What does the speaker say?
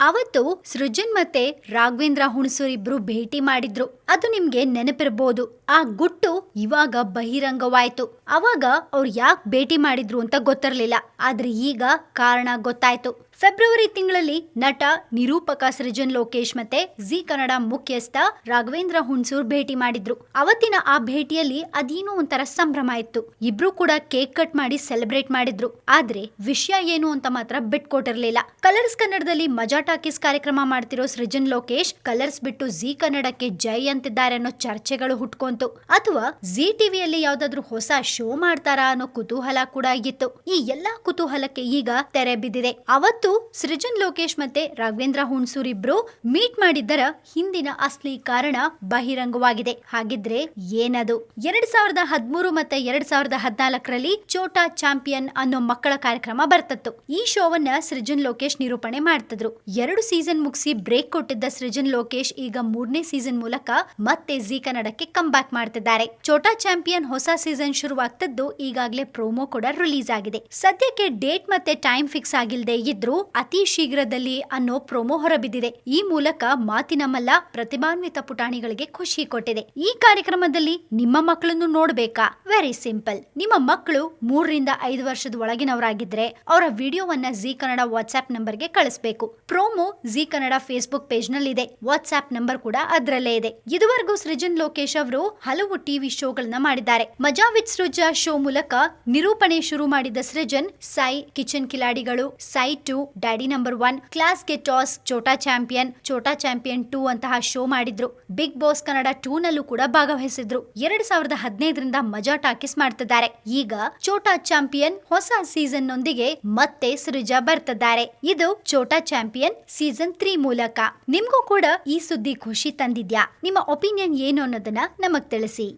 ಅವತ್ತು ಸೃಜನ್ ಮತ್ತೆ ರಾಘವೇಂದ್ರ ಹುಣಸೂರ್ ಇಬ್ರು ಭೇಟಿ ಮಾಡಿದ್ರು. ಅದು ನಿಮ್ಗೆ ನೆನಪಿರ್ಬೋದು. ಆ ಗುಟ್ಟು ಇವಾಗ ಬಹಿರಂಗವಾಯ್ತು. ಅವಾಗ ಅವ್ರು ಯಾಕೆ ಭೇಟಿ ಮಾಡಿದ್ರು ಅಂತ ಗೊತ್ತಿರ್ಲಿಲ್ಲ. ಆದ್ರೆ ಈಗ ಕಾರಣ ಗೊತ್ತಾಯ್ತು. ಫೆಬ್ರವರಿ ತಿಂಗಳಲ್ಲಿ ನಟ, ನಿರೂಪಕ ಸೃಜನ್ ಲೋಕೇಶ್ ಮತ್ತೆ ಜಿ ಕನ್ನಡ ಮುಖ್ಯಸ್ಥ ರಾಘವೇಂದ್ರ ಹುಣಸೂರ್ ಭೇಟಿ ಮಾಡಿದ್ರು. ಅವತ್ತಿನ ಆ ಭೇಟಿಯಲ್ಲಿ ಅದೇನೋ ಒಂಥರ ಸಂಭ್ರಮ ಇತ್ತು. ಇಬ್ರು ಕೂಡ ಕೇಕ್ ಕಟ್ ಮಾಡಿ ಸೆಲೆಬ್ರೇಟ್ ಮಾಡಿದ್ರು. ಆದ್ರೆ ವಿಷಯ ಏನು ಅಂತ ಮಾತ್ರ ಬಿಟ್ಕೊಟ್ಟಿರ್ಲಿಲ್ಲ. ಕಲರ್ಸ್ ಕನ್ನಡದಲ್ಲಿ ಮಜಾ ಟಾಕೀಸ್ ಕಾರ್ಯಕ್ರಮ ಮಾಡ್ತಿರೋ ಸೃಜನ್ ಲೋಕೇಶ್ ಕಲರ್ಸ್ ಬಿಟ್ಟು ಜಿ ಕನ್ನಡಕ್ಕೆ ಜೈ ಅಂತಿದ್ದಾರೆ ಅನ್ನೋ ಚರ್ಚೆಗಳು ಹುಟ್ಕೊಂತು. ಅಥವಾ ಜಿ ಟಿವಿಯಲ್ಲಿ ಯಾವ್ದಾದ್ರು ಹೊಸ ಶೋ ಮಾಡ್ತಾರಾ ಅನ್ನೋ ಕುತೂಹಲ ಕೂಡ ಆಗಿತ್ತು. ಈ ಎಲ್ಲಾ ಕುತೂಹಲಕ್ಕೆ ಈಗ ತೆರೆ ಬಿದ್ದಿದೆ. ಅವತ್ತು ಸೃಜನ್ ಲೋಕೇಶ್ ಮತ್ತೆ ರಾಘವೇಂದ್ರ ಹುಣ್ಸೂರ್ ಇಬ್ರು ಮೀಟ್ ಮಾಡಿದ್ದರ ಹಿಂದಿನ ಅಸ್ಲಿ ಕಾರಣ ಬಹಿರಂಗವಾಗಿದೆ. ಹಾಗಿದ್ರೆ ಏನದು? ಎರಡ್ ಸಾವಿರದ ಹದಿಮೂರು ಮತ್ತೆ ಎರಡ್ ಸಾವಿರದ ಹದಿನಾಲ್ಕರಲ್ಲಿ ಚೋಟಾ ಚಾಂಪಿಯನ್ ಅನ್ನೋ ಮಕ್ಕಳ ಕಾರ್ಯಕ್ರಮ ಬರ್ತತ್ತು. ಈ ಶೋವನ್ನ ಸೃಜನ್ ಲೋಕೇಶ್ ನಿರೂಪಣೆ ಮಾಡ್ತಿದ್ರು. ಎರಡು ಸೀಸನ್ ಮುಗಿಸಿ ಬ್ರೇಕ್ ಕೊಟ್ಟಿದ್ದ ಸೃಜನ್ ಲೋಕೇಶ್ ಈಗ ಮೂರನೇ ಸೀಸನ್ ಮೂಲಕ ಮತ್ತೆ ಜೀ ಕನ್ನಡಕ್ಕೆ ಕಮ್ ಬ್ಯಾಕ್ ಮಾಡ್ತಿದ್ದಾರೆ. ಚೋಟಾ ಚಾಂಪಿಯನ್ ಹೊಸ ಸೀಸನ್ ಶುರುವಾಗ್ತದ್ದು ಈಗಾಗಲೇ ಪ್ರೋಮೋ ಕೂಡ ರಿಲೀಸ್ ಆಗಿದೆ. ಸದ್ಯಕ್ಕೆ ಡೇಟ್ ಮತ್ತೆ ಟೈಮ್ ಫಿಕ್ಸ್ ಆಗಿಲ್ಲದೆ ಇದ್ರು ಅತಿ ಶೀಘ್ರದಲ್ಲಿ ಅನ್ನೋ ಪ್ರೊಮೋ ಹೊರಬಿದ್ದಿದೆ. ಈ ಮೂಲಕ ಮಾತಿನ ಮಲ್ಲ ಪ್ರತಿಭಾನ್ವಿತ ಪುಟಾಣಿಗಳಿಗೆ ಖುಷಿ ಕೊಟ್ಟಿದೆ. ಈ ಕಾರ್ಯಕ್ರಮದಲ್ಲಿ ನಿಮ್ಮ ಮಕ್ಕಳನ್ನು ನೋಡ್ಬೇಕಾ? ವೆರಿ ಸಿಂಪಲ್ ನಿಮ್ಮ ಮಕ್ಕಳು ಮೂರರಿಂದ ಐದು ವರ್ಷದ ಒಳಗಿನವರಾಗಿದ್ರೆ ಅವರ ವಿಡಿಯೋವನ್ನ ಜಿ ಕನ್ನಡ ವಾಟ್ಸ್ಆಪ್ ನಂಬರ್ಗೆ ಕಳಿಸಬೇಕು. ಪ್ರೋಮೋ ಜಿ ಕನ್ನಡ ಫೇಸ್ಬುಕ್ ಪೇಜ್ನಲ್ಲಿ ಇದೆ ವಾಟ್ಸ್ಆಪ್ ನಂಬರ್ ಕೂಡ ಅದರಲ್ಲೇ ಇದೆ. ಇದುವರೆಗೂ ಸೃಜನ್ ಲೋಕೇಶ್ ಅವರು ಹಲವು ಟಿವಿ ಶೋಗಳನ್ನ ಮಾಡಿದ್ದಾರೆ. ಮಜಾ ವಿತ್ ಸೃಜಾ ಶೋ ಮೂಲಕ ನಿರೂಪಣೆ ಶುರು ಮಾಡಿದ ಸೃಜನ್ ಸೈ ಕಿಚನ್ ಕಿಲಾಡಿಗಳು ಸೈ ಟು ಡ್ಯಾಡಿ ನಂಬರ್ ಒನ್ ಕ್ಲಾಸ್ಗೆ toss Chota champion Chota champion two ಅಂತಹ ಶೋ ಮಾಡಿದ್ರು. ಬಿಗ್ ಬಾಸ್ ಕನ್ನಡ ಟೂ ನಲ್ಲೂ ಕೂಡ ಭಾಗವಹಿಸಿದ್ರು. ಎರಡ್ ಸಾವಿರದ ಹದಿನೈದರಿಂದ ಮಜಾ ಟಾಕೀಸ್ ಮಾಡ್ತಿದ್ದಾರೆ. ಈಗ ಚೋಟಾ ಚಾಂಪಿಯನ್ ಹೊಸ ಸೀಸನ್ ನೊಂದಿಗೆ ಮತ್ತೆ ಸೃಜಾ ಬರ್ತಿದ್ದಾರೆ. ಇದು ಚೋಟಾ ಚಾಂಪಿಯನ್ ಸೀಸನ್ ತ್ರೀ ಮೂಲಕ. ನಿಮ್ಗೂ ಕೂಡ ಈ ಸುದ್ದಿ ಖುಷಿ ತಂದಿದ್ಯಾ? ನಿಮ್ಮ ಒಪಿನಿಯನ್ ಏನು ಅನ್ನೋದನ್ನ ನಮಗ್ ತಿಳಿಸಿ.